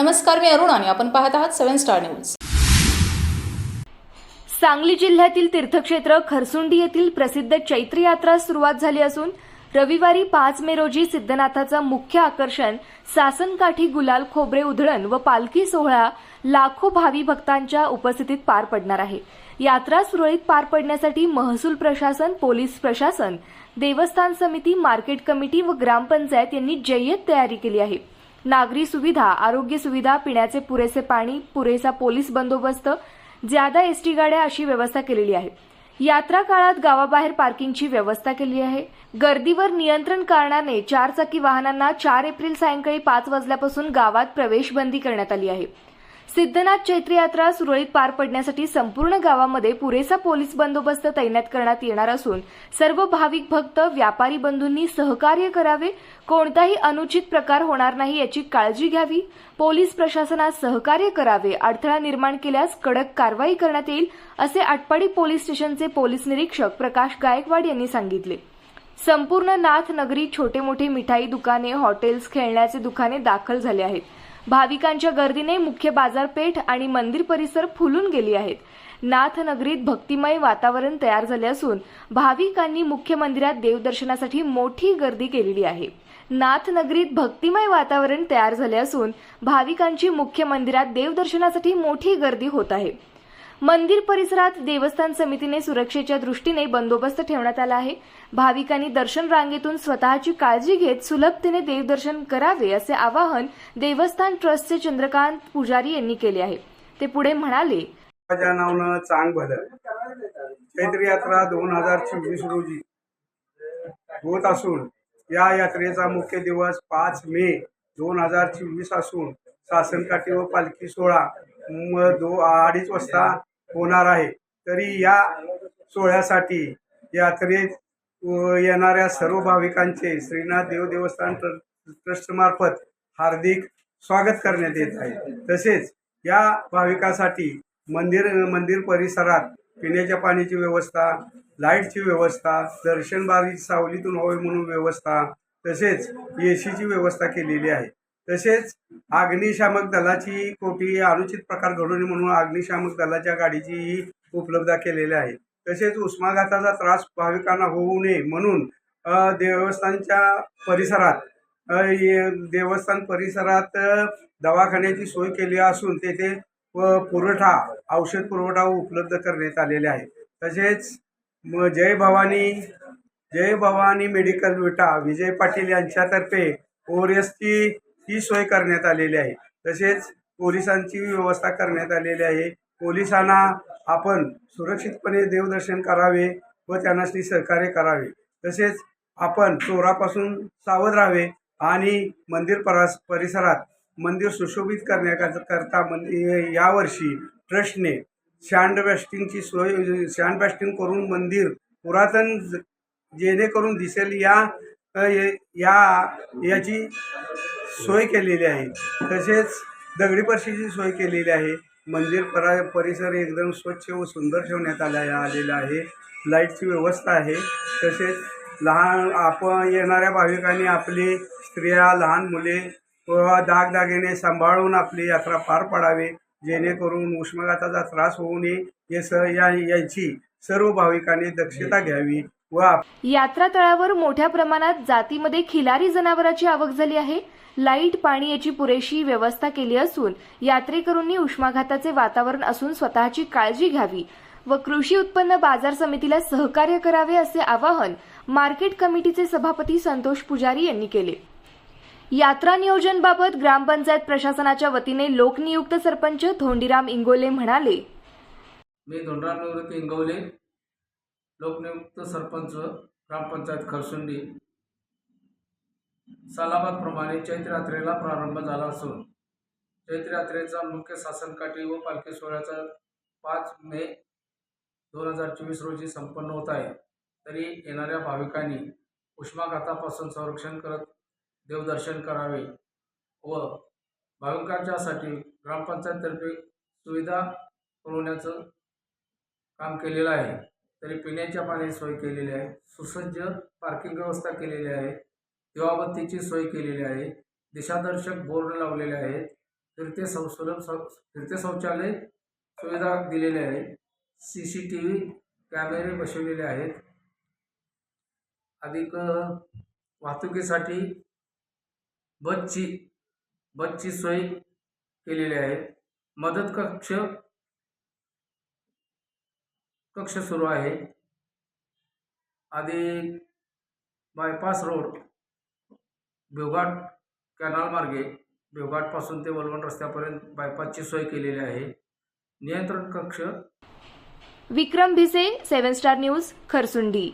नमस्कार मी अरुण आणि आपण पाहत आहात सेव्हन स्टार न्यूज. सांगली जिल्ह्यातील तीर्थक्षेत्र खरसुंडी येथील प्रसिद्ध चैत्र यात्रा सुरुवात झाली असून रविवारी पाच मे रोजी सिद्धनाथाचं मुख्य आकर्षण सासनकाठी गुलाल खोबरे उधळण व पालखी सोहळा लाखो भावी भक्तांच्या उपस्थितीत पार पडणार आहे. यात्रा सुरळीत पार पडण्यासाठी महसूल प्रशासन पोलीस प्रशासन देवस्थान समिती मार्केट कमिटी व ग्रामपंचायत यांनी जय्यत तयारी केली आहे. नागरी सुविधा आरोग्य सुविधा पिण्याचे पुरेसे पाणी पुरेसा पोलीस बंदोबस्त ज्यादा एसटी गाड्या अशी व्यवस्था केलेली आहे. यात्रा काळात गावाबाहेर पार्किंगची व्यवस्था केली आहे. गर्दीवर नियंत्रण कारणाने चारचाकी वाहनांना चार एप्रिल सायंकाळी पाच वाजल्यापासून गावात प्रवेश बंदी करण्यात आली आहे. सिद्धनाथ चैत्र यात्रा सुरळीत पार पडण्यासाठी संपूर्ण गावामध्ये पुरेसा पोलीस बंदोबस्त तैनात करण्यात येणार असून सर्व भाविक भक्त व्यापारी बंधूंनी सहकार्य करावे. कोणताही अनुचित प्रकार होणार नाही याची काळजी घ्यावी. पोलीस प्रशासनास सहकार्य करावे. अडथळा निर्माण केल्यास कडक कारवाई करण्यात येईल असे आटपाडी पोलीस स्टेशनचे पोलीस निरीक्षक प्रकाश गायकवाड यांनी सांगितले. संपूर्ण नाथ नगरी छोटे मोठे मिठाई दुकाने हॉटेल्स खेळण्याचे दुकाने दाखल झाले आहेत. भाविकांच्या गर्दीने मुख्य बाजारपेठ आणि मंदिर परिसर फुलून गेली आहेत. नाथनगरीत भक्तिमय वातावरण तयार झाले असून भाविकांनी मुख्य मंदिरात देवदर्शनासाठी मोठी गर्दी केलेली आहे. नाथनगरीत भक्तिमय वातावरण तयार झाले असून भाविकांची मुख्य मंदिरात देवदर्शनासाठी मोठी गर्दी होत आहे. मंदिर परिसरात देवस्थान समितीने सुरक्षेच्या दृष्टीने बंदोबस्त ठेवण्यात आला आहे. भाविकांनी दर्शन रांगेतून स्वतःची काळजी घेत सुलभतेने देवदर्शन करावे असे आवाहन देवस्थान ट्रस्टचे चंद्रकांत पुजारी यांनी केले आहे. ते पुढे म्हणाले माझ्या चांग भलं चैत्र यात्रा दोन हजार चोवीस रोजी होत असून या यात्रेचा मुख्य दिवस पाच मे दोन हजार चोवीस असून सासनकाठी व पालखी सोहळा दो अडीच वाजता होणार आहे. तरी या सोहळ्यासाठी यात्रेत व येणाऱ्या सर्व भाविकांचे श्रीनाथ देव देवस्थान ट्र- ट्रस्टमार्फत हार्दिक स्वागत करण्यात येत आहे. तसेच या भाविकासाठी मंदिर मंदिर परिसरात पिण्याच्या पाण्याची व्यवस्था लाईटची व्यवस्था दर्शनबारी सावलीतून व्हावी म्हणून व्यवस्था तसेच ए सीची व्यवस्था केलेली आहे. तसेच अग्निशामक दलाची कोटी अनुचित प्रकार घडू नये म्हणून अग्निशामक दलाच्या गाडीचीही उपलब्धता केलेली आहे. तसेच उष्माघाताचा त्रास भाविकांना होऊ नये म्हणून देवस्थानच्या परिसरात देवस्थान परिसरात दवाखान्याची सोय केली असून तेथे व पुरवठा औषध पुरवठा उपलब्ध करण्यात आलेले आहे. तसेच म जय भवानी जय भवानी मेडिकल विटा विजय पाटील यांच्यातर्फे ओरियसची ही सोय करण्यात आलेली आहे. तसेच पोलिसांची व्यवस्था करण्यात आलेली आहे. पोलिसांना आपण सुरक्षितपणे देवदर्शन करावे व त्यांना सहकार्य करावे. तसेच आपण चोरापासून सावध राहावे आणि मंदिर परास परिसरात मंदिर सुशोभित करण्याकरता मंदिर यावर्षी ट्रस्टने सँड बॅस्टिंगची सोय सँड बॅस्टिंग करून मंदिर पुरातन जेणेकरून दिसेल या या याची सोय केलेली आहे. तसेच दगडी परशीची सोय केलेली आहे. मंदिर परा परिसर एकदम स्वच्छ व सुंदर ठेवण्यात आला आलेला आहे. लाईटची व्यवस्था आहे. तसेच लहान आपण येणाऱ्या भाविकांनी आपली स्त्रिया लहान मुले व दागदागिने सांभाळून आपली यात्रा पार पाडावे. जेणेकरून उष्माघाताचा त्रास होऊ नये. हे स या यांची सर्व भाविकांनी दक्षता घ्यावी. यात्रा तळावर मोठ्या प्रमाणात जातीमध्ये खिलारी जनावरांची आवक झाली आहे. लाइट पाणी याची पुरेशी व्यवस्था केली असून यात्रेकरूंनी उष्माघाताचे वातावरण असून स्वतःची काळजी घ्यावी व कृषी उत्पन्न बाजार समितीला सहकार्य करावे असे आवाहन मार्केट कमिटीचे सभापती संतोष पुजारी यांनी केले. यात्रा नियोजनबाबत ग्रामपंचायत प्रशासनाच्या वतीने लोकनियुक्त सरपंच धोंडीराम इंगोले म्हणाले. मी धोंडराम निवृत्ती इंगवले लोकनियुक्त सरपंच ग्रामपंचायत खरसुंडी. सालाबादप्रमाणे चैत्रयात्रेला प्रारंभ झाला असून चैत्रयात्रेचा मुख्य शासनकाठी व पालखी सोहळ्याचा पाच मे दोन हजार चोवीस रोजी संपन्न होत आहे. तरी येणाऱ्या भाविकांनी उष्माघातापासून संरक्षण करत देवदर्शन करावे व भाविकांच्यासाठी ग्रामपंचायततर्फे सुविधा पुरवण्याचं काम केलेलं आहे. तरी पिण्याच्या पाण्याची सोय केलेली आहे. सुसज्ज पार्किंग व्यवस्था केलेली आहे. दिवाबत्तीची सोय केलेली आहे. दिशादर्शक बोर्ड लावलेले आहेत. फिरते संसुलभ फिरते शौचालय सुविधा दिलेल्या आहे सी सी टी व्ही कॅमेरे बसवलेले आहेत. अधिक वाहतुकीसाठी बसची बसची सोय केलेली आहे. मदत कक्ष कक्ष सुरू आहे. आधी बायपास रोड बेवघाट कॅनल मार्गे बेवघाटपासून ते वलवण रस्त्यापर्यंत बायपासची सोय केलेली आहे. नियंत्रण कक्ष Vikram Bhise seven star news Kharsundi.